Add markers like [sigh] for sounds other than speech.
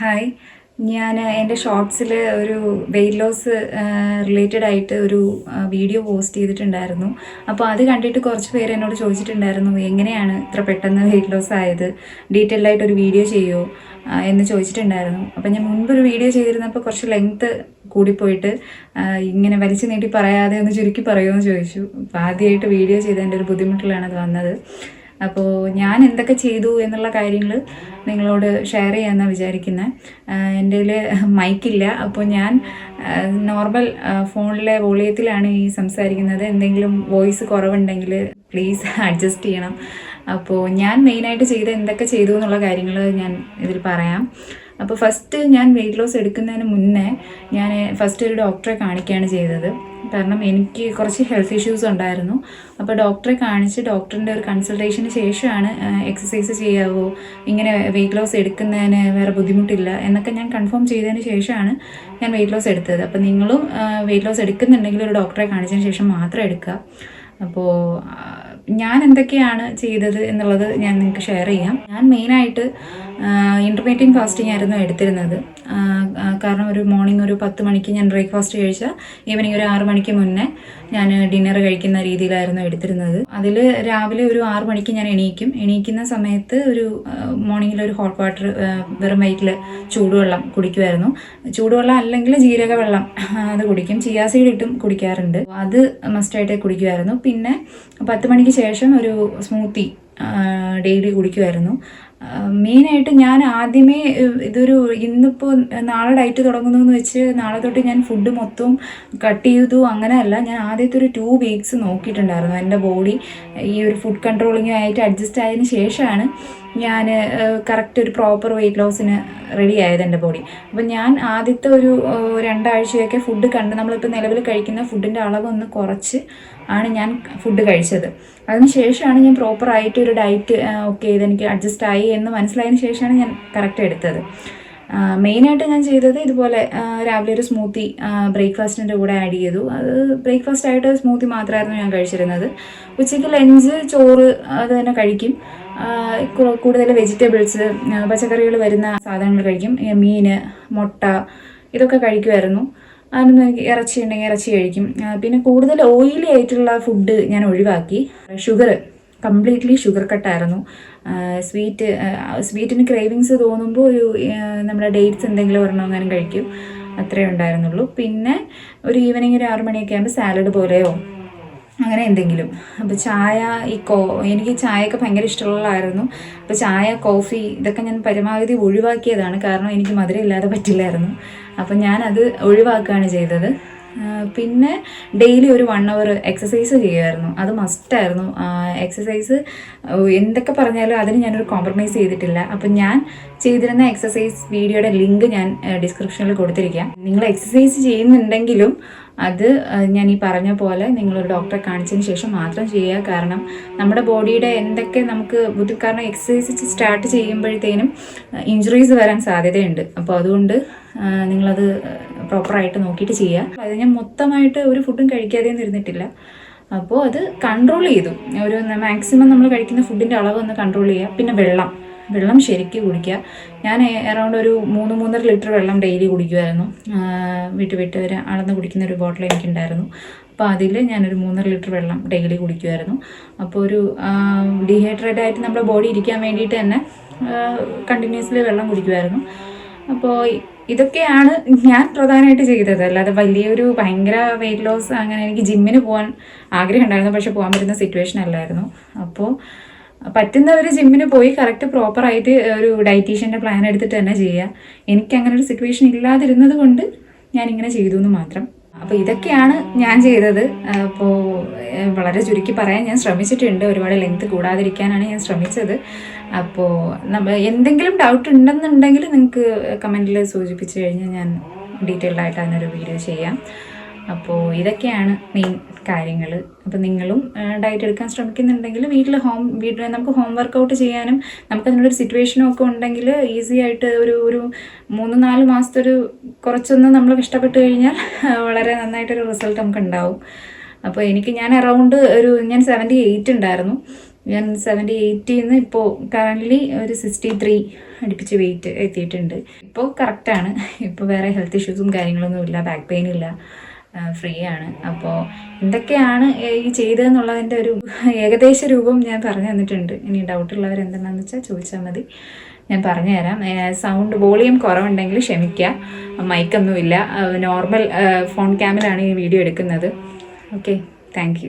Hi ഞാൻ എന്റെ ഷോർട്സിൽ ഒരു വെയിറ്റ് ലോസ് റിലേറ്റഡ് ആയിട്ട് ഒരു വീഡിയോ പോസ്റ്റ് ചെയ്തിട്ടുണ്ടായിരുന്നു. അപ്പോൾ അത് കണ്ടിട്ട് കുറച്ച് പേര് എന്നോട് ചോദിച്ചിട്ടുണ്ടായിരുന്നു എങ്ങനെയാണ് ഇത്ര പെട്ടെന്ന് വെയിറ്റ് ലോസ് ആയത്? ഡീറ്റെയിൽ ആയിട്ട് ഒരു വീഡിയോ ചെയ്യുമോ എന്ന് ചോദിച്ചിട്ടുണ്ടായിരുന്നു. അപ്പോൾ ഞാൻ മുൻപ് ഒരു വീഡിയോ ചെയ്തിരുന്നപ്പോൾ കുറച്ച് ലെങ്ത്ത് കൂടിപ്പോയിട്ട് ഇങ്ങനെ വലിച്ചു നീട്ടി പറയാതെ ഒന്ന് ചുരുക്കി പറയുമോ എന്ന് ചോദിച്ചു. അപ്പോൾ ആദ്യമായിട്ട് വീഡിയോ ചെയ്തതിന്റെ ഒരു ബുദ്ധിമുട്ടിലാണ് അത് വന്നത്. അപ്പോൾ ഞാൻ എന്തൊക്കെ ചെയ്തു എന്നുള്ള കാര്യങ്ങൾ നിങ്ങളോട് ഷെയർ ചെയ്യാമെന്നാണ് വിചാരിക്കുന്നത് എന്റെ കയ്യിൽ മൈക്കില്ല അപ്പോൾ ഞാൻ നോർമൽ ഫോണിലെ വോളിയത്തിലാണ് ഈ സംസാരിക്കുന്നത്. എന്തെങ്കിലും വോയിസ് കുറവുണ്ടെങ്കിൽ പ്ലീസ് അഡ്ജസ്റ്റ് ചെയ്യണം. അപ്പോൾ ഞാൻ മെയിനായിട്ട് ചെയ്ത് എന്തൊക്കെ ചെയ്തു എന്നുള്ള കാര്യങ്ങൾ ഞാൻ ഇതിൽ പറയാം. അപ്പോൾ ഫസ്റ്റ് ഞാൻ വെയിറ്റ് ലോസ് എടുക്കുന്നതിന് മുന്നേ ഞാൻ ഫസ്റ്റ് ഒരു ഡോക്ടറെ കാണിക്കുകയാണ് ചെയ്തത്. കാരണം എനിക്ക് കുറച്ച് ഹെൽത്ത് ഇഷ്യൂസ് ഉണ്ടായിരുന്നു. അപ്പോൾ ഡോക്ടറെ കാണിച്ച് ഡോക്ടറിന്റെ ഒരു കൺസൾട്ടേഷന് ശേഷമാണ് എക്സസൈസ് ചെയ്യാവോ ഇങ്ങനെ വെയിറ്റ് ലോസ് എടുക്കുന്നതിന് വേറെ ബുദ്ധിമുട്ടില്ല എന്നൊക്കെ ഞാൻ കൺഫേം ചെയ്തതിന് ശേഷമാണ് ഞാൻ വെയിറ്റ് ലോസ് എടുത്തത്. അപ്പോൾ നിങ്ങളും വെയിറ്റ് ലോസ് എടുക്കുന്നുണ്ടെങ്കിൽ ഒരു ഡോക്ടറെ കാണിച്ചതിന് ശേഷം മാത്രം എടുക്കുക. അപ്പോൾ ഞാൻ എന്തൊക്കെയാണ് ചെയ്തത് എന്നുള്ളത് ഞാൻ നിങ്ങൾക്ക് ഷെയർ ചെയ്യാം. ഞാൻ മെയിനായിട്ട് ഇന്റർമീഡിയറ്റ് ഫാസ്റ്റിംഗ് ആയിരുന്നു എടുത്തിരുന്നത്. കാരണം ഒരു മോർണിംഗ് ഒരു പത്ത് മണിക്ക് ഞാൻ ബ്രേക്ക്ഫാസ്റ്റ് കഴിച്ചാൽ ഈവനിങ് ഒരു ആറ് മണിക്ക് മുന്നേ ഞാൻ ഡിന്നർ കഴിക്കുന്ന രീതിയിലായിരുന്നു എടുത്തിരുന്നത്. അതിൽ രാവിലെ ഒരു ആറ് മണിക്ക് ഞാൻ എണീക്കും. എണീക്കുന്ന സമയത്ത് ഒരു മോർണിംഗിൽ ഒരു ഹോട്ട് വാട്ടർ വെറും വയറ്റിൽ ചൂടുവെള്ളം കുടിക്കുമായിരുന്നു ചൂടുവെള്ളം അല്ലെങ്കിൽ ജീരക വെള്ളം അത് കുടിക്കും. ചിയാസീഡ് ഇട്ടും കുടിക്കാറുണ്ട്. അത് മസ്റ്റായിട്ട് കുടിക്കുമായിരുന്നു പിന്നെ പത്ത് മണിക്ക് ശേഷം ഒരു സ്മൂത്തി ഡെയിലി കുടിക്കുമായിരുന്നു മെയിനായിട്ട് ഞാൻ ആദ്യമേ ഇതൊരു ഇന്നിപ്പോൾ നാളെ ഡയറ്റ് തുടങ്ങുന്നു എന്ന് വെച്ച് നാളെ തൊട്ട് ഞാൻ ഫുഡ് മൊത്തം കട്ട് ചെയ്തു. അങ്ങനെയല്ല ഞാൻ ആദ്യത്തെ ഒരു ടു വീക്സ് നോക്കിയിട്ടുണ്ടായിരുന്നു എന്റെ ബോഡി ഈ ഒരു ഫുഡ് കൺട്രോളിങ്ങായിട്ട് അഡ്ജസ്റ്റ് ആയതിന് ശേഷമാണ് ഞാൻ കറക്റ്റ് ഒരു പ്രോപ്പർ വെയിറ്റ് ലോസിന് റെഡി ആയത് എന്റെ ബോഡി അപ്പം ഞാൻ ആദ്യത്തെ ഒരു രണ്ടാഴ്ചയൊക്കെ ഫുഡ് കണ്ട് നമ്മളിപ്പോൾ നിലവിൽ കഴിക്കുന്ന ഫുഡിന്റെ അളവൊന്ന് കുറച്ച് ആണ് ഞാൻ ഫുഡ് കഴിച്ചത്. അതിന് ശേഷമാണ് ഞാൻ പ്രോപ്പറായിട്ട് ഒരു ഡയറ്റ് ഓക്കെ ഇതെനിക്ക് അഡ്ജസ്റ്റ് ആയി എന്ന് മനസ്സിലായതിന് ശേഷമാണ് ഞാൻ കറക്റ്റ് എടുത്തത്. മെയിനായിട്ട് ഞാൻ ചെയ്തത് ഇതുപോലെ രാവിലെ ഒരു സ്മൂത്തി ബ്രേക്ക്ഫാസ്റ്റിന്റെ കൂടെ ആഡ് ചെയ്തു. അത് ബ്രേക്ക്ഫാസ്റ്റ് ആയിട്ട് സ്മൂത്തി മാത്രമായിരുന്നു ഞാൻ കഴിച്ചിരുന്നത്. ഉച്ചയ്ക്ക് ലഞ്ച് ചോറ് അത് തന്നെ കഴിക്കും. കൂടുതൽ വെജിറ്റബിൾസ് പച്ചക്കറികൾ വരുന്ന സാധനങ്ങൾ കഴിക്കും. മീന് മുട്ട ഇതൊക്കെ കഴിക്കുമായിരുന്നു അതിനൊന്നും എനിക്ക് ഇറച്ചി ഉണ്ടെങ്കിൽ ഇറച്ചി കഴിക്കും. പിന്നെ കൂടുതൽ ഓയിലി ആയിട്ടുള്ള ഫുഡ് ഞാൻ ഒഴിവാക്കി. ഷുഗർ കംപ്ലീറ്റ്ലി ഷുഗർ കട്ടായിരുന്നു സ്വീറ്റ് സ്വീറ്റിന് ക്രേവിങ്സ് തോന്നുമ്പോൾ ഒരു നമ്മുടെ ഡേറ്റ്സ് എന്തെങ്കിലും ഒരെണ്ണം അങ്ങനെ കഴിക്കും. അത്രേ ഉണ്ടായിരുന്നുള്ളൂ. പിന്നെ ഒരു ഈവനിങ് ഒരു ആറ് മണിയൊക്കെ ആകുമ്പോൾ സാലഡ് പോലെയോ അങ്ങനെ എന്തെങ്കിലും. അപ്പോൾ ചായ ഈ കോ എനിക്ക് ചായയൊക്കെ ഭയങ്കര ഇഷ്ടമുള്ളതായിരുന്നു. അപ്പോൾ ചായ കോഫി ഇതൊക്കെ ഞാൻ പരമാവധി ഒഴിവാക്കിയതാണ്. കാരണം എനിക്ക് മധുരം ഇല്ലാതെ പറ്റില്ലായിരുന്നു. അപ്പം ഞാനത് ഒഴിവാക്കുകയാണ് ചെയ്തത്. പിന്നെ ഡെയിലി ഒരു വൺ അവർ എക്സസൈസ് ചെയ്യുമായിരുന്നു. അത് മസ്റ്റായിരുന്നു എക്സസൈസ് എന്തൊക്കെ പറഞ്ഞാലും അതിന് ഞാനൊരു കോംപ്രമൈസ് ചെയ്തിട്ടില്ല. അപ്പം ഞാൻ ചെയ്തിരുന്ന എക്സസൈസ് വീഡിയോയുടെ ലിങ്ക് ഞാൻ ഡിസ്ക്രിപ്ഷനിൽ കൊടുത്തിരിക്കാം. നിങ്ങൾ എക്സസൈസ് ചെയ്യുന്നുണ്ടെങ്കിലും അത് ഞാൻ ഈ പറഞ്ഞ പോലെ നിങ്ങളൊരു ഡോക്ടറെ കാണിച്ചതിന് ശേഷം മാത്രം ചെയ്യുക. കാരണം നമ്മുടെ ബോഡിയുടെ എന്തൊക്കെ നമുക്ക് ബുദ്ധി കാരണം എക്സസൈസ് സ്റ്റാർട്ട് ചെയ്യുമ്പോഴത്തേനും ഇഞ്ചുറീസ് വരാൻ സാധ്യതയുണ്ട്. അപ്പോൾ അതുകൊണ്ട് നിങ്ങളത് പ്രോപ്പറായിട്ട് നോക്കിയിട്ട് ചെയ്യുക അത് ഞാൻ മൊത്തമായിട്ട് ഒരു ഫുഡും കഴിക്കാതെയൊന്നും ഇരുന്നിട്ടില്ല അപ്പോൾ അത് കൺട്രോൾ ചെയ്തു. ഒരു മാക്സിമം നമ്മൾ കഴിക്കുന്ന ഫുഡിന്റെ അളവ് ഒന്ന് കൺട്രോൾ ചെയ്യുക പിന്നെ വെള്ളം. വെള്ളം ശരിക്ക് കുടിക്കുക ഞാൻ അറൗണ്ട് ഒരു മൂന്ന് മൂന്നര ലിറ്റർ വെള്ളം ഡെയിലി കുടിക്കുമായിരുന്നു വിട്ട് വിട്ട് വരെ അളന്ന് കുടിക്കുന്ന ഒരു ബോട്ടിൽ എനിക്കുണ്ടായിരുന്നു. അപ്പോൾ അതിൽ ഞാനൊരു മൂന്നര ലിറ്റർ വെള്ളം ഡെയിലി കുടിക്കുമായിരുന്നു അപ്പോൾ ഒരു ഡീഹൈഡ്രേറ്റ് ആയിട്ട് നമ്മുടെ ബോഡി ഇരിക്കാൻ വേണ്ടിയിട്ട് തന്നെ കണ്ടിന്യൂസ്ലി വെള്ളം കുടിക്കുമായിരുന്നു അപ്പോൾ ഇതൊക്കെയാണ് ഞാൻ പ്രധാനമായിട്ട് ചെയ്തത്. അല്ലാതെ വലിയൊരു ഭയങ്കര വെയിറ്റ് ലോസ് അങ്ങനെ എനിക്ക് ജിമ്മിന് പോകാൻ ആഗ്രഹം ഉണ്ടായിരുന്നു പക്ഷെ പോകാൻ പറ്റുന്ന സിറ്റുവേഷൻ അല്ലായിരുന്നു. അപ്പോൾ പറ്റുന്നവർ ജിമ്മിന് പോയി കറക്റ്റ് പ്രോപ്പറായിട്ട് ഒരു ഡയറ്റീഷ്യന്റെ പ്ലാൻ എടുത്തിട്ട് തന്നെ ചെയ്യുക എനിക്ക് അങ്ങനെ ഒരു സിറ്റുവേഷൻ ഇല്ലാതിരുന്നത് കൊണ്ട് ഞാൻ ഇങ്ങനെ ചെയ്തു എന്ന് മാത്രം. അപ്പോൾ ഇതൊക്കെയാണ് ഞാൻ ചെയ്തത്. അപ്പോൾ വളരെ ചുരുക്കി പറയാൻ ഞാൻ ശ്രമിച്ചിട്ടുണ്ട്. ഒരുപാട് ലെങ്ത് കൂടാതിരിക്കാനാണ് ഞാൻ ശ്രമിച്ചത്. അപ്പോൾ നമ്മൾ എന്തെങ്കിലും ഡൗട്ട് ഉണ്ടെന്നുണ്ടെങ്കിൽ നിങ്ങൾക്ക് കമന്റിൽ സൂചിപ്പിച്ചു കഴിഞ്ഞാൽ ഞാൻ ഡീറ്റെയിൽഡ് ആയിട്ട് അതിനൊരു വീഡിയോ ചെയ്യാം. അപ്പോൾ ഇതൊക്കെയാണ് മെയിൻ കാര്യങ്ങൾ അപ്പോൾ നിങ്ങളും ഡയറ്റ് എടുക്കാൻ ശ്രമിക്കുന്നുണ്ടെങ്കിൽ വീട്ടിൽ ഹോം വീട്ടിൽ നമുക്ക് ഹോം വർക്കൗട്ട് ചെയ്യാനും നമുക്ക് അതിനുള്ളൊരു സിറ്റുവേഷനും ഒക്കെ ഉണ്ടെങ്കിൽ ഈസി ആയിട്ട് ഒരു ഒരു മൂന്ന് നാല് മാസത്തെ ഒരു കുറച്ചൊന്ന് നമ്മൾ കഷ്ടപ്പെട്ട് കഴിഞ്ഞാൽ [laughs] വളരെ നന്നായിട്ടൊരു റിസൾട്ട് നമുക്ക് ഉണ്ടാവും. അപ്പോൾ എനിക്ക് ഞാൻ അറൗണ്ട് ഒരു ഞാൻ സെവന്റി എയ്റ്റ് ഉണ്ടായിരുന്നു. ഞാൻ സെവന്റി എയ്റ്റിൽ നിന്ന് ഇപ്പോൾ കറന്റ്ലി ഒരു സിക്സ്റ്റി ത്രീ അടുപ്പിച്ച് വെയിറ്റ് എത്തിയിട്ടുണ്ട്. ഇപ്പോൾ കറക്റ്റാണ് ഇപ്പോൾ വേറെ ഹെൽത്ത് ഇഷ്യൂസും കാര്യങ്ങളൊന്നും ഇല്ല. ബാക്ക് പെയിൻ ഇല്ല. ഫ്രീ ആണ്. അപ്പോൾ എന്തൊക്കെയാണ് ഈ ചെയ്തതെന്നുള്ളതിന്റെ ഒരു ഏകദേശ രൂപം ഞാൻ പറഞ്ഞു തന്നിട്ടുണ്ട്. ഇനി ഡൗട്ട് ഉള്ളവർ എന്തെന്നാന്ന് വെച്ചാൽ ചോദിച്ചാൽ മതി. ഞാൻ പറഞ്ഞു തരാം. സൗണ്ട് വോളിയം കുറവുണ്ടെങ്കിൽ ക്ഷമിക്കുക മൈക്കൊന്നുമില്ല നോർമൽ ഫോൺ ക്യാമിലാണ് ഈ വീഡിയോ എടുക്കുന്നത്. Okay thank